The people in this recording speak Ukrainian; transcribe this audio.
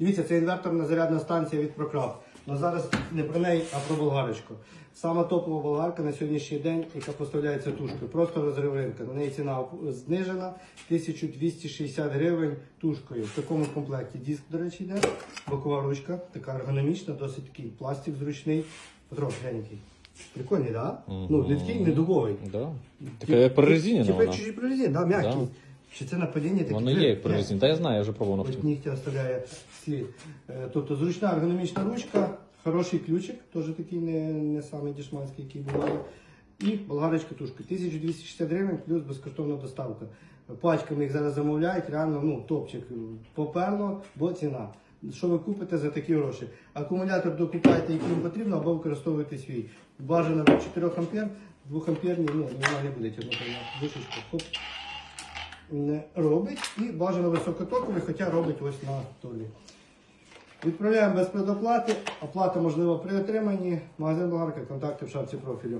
Дивіться, це інверторна зарядна станція від ProCraft. Ну зараз не про неї, а про болгарочку. Сама топова болгарка на сьогоднішній день, яка поставляється тушкою. Просто розрив ринка. На неї ціна знижена 1260 гривень тушкою. В такому комплекті диск, до речі, йде. Бокова ручка, така ергономічна, досить такий пластик зручний. Петро, глянь. Прикольний, так? Да? Ну, не такий, не дубовий. Да. Така як прорезинена Типа чужі прорезинені, да, м'який. Да. Чи це на падіння такі? Воно є як прорезинена. Та я знаю, я вже пробував От втім. нігтя оставляє слід. Е, Тобто зручна ергономічна ручка, хороший ключик, теж такий не, не самий дешманський, який буває. І болгарочка тушка. 1260 гривень плюс безкоштовна доставка. Пачками їх зараз замовляють, реально ну, топчик. Поперло, бо ціна. Що ви купите за такі гроші? Акумулятор докупайте, який вам потрібно, або використовуйте свій. Бажано до 4 ампер, 2 амперні, ну, не буде тягнути на. Хоп не робить і бажано високотоковий, хоча робить ось на толі. Відправляємо без предоплати. Оплата можлива при отриманні. Магазин Болгарка, контакти в шапці профілю.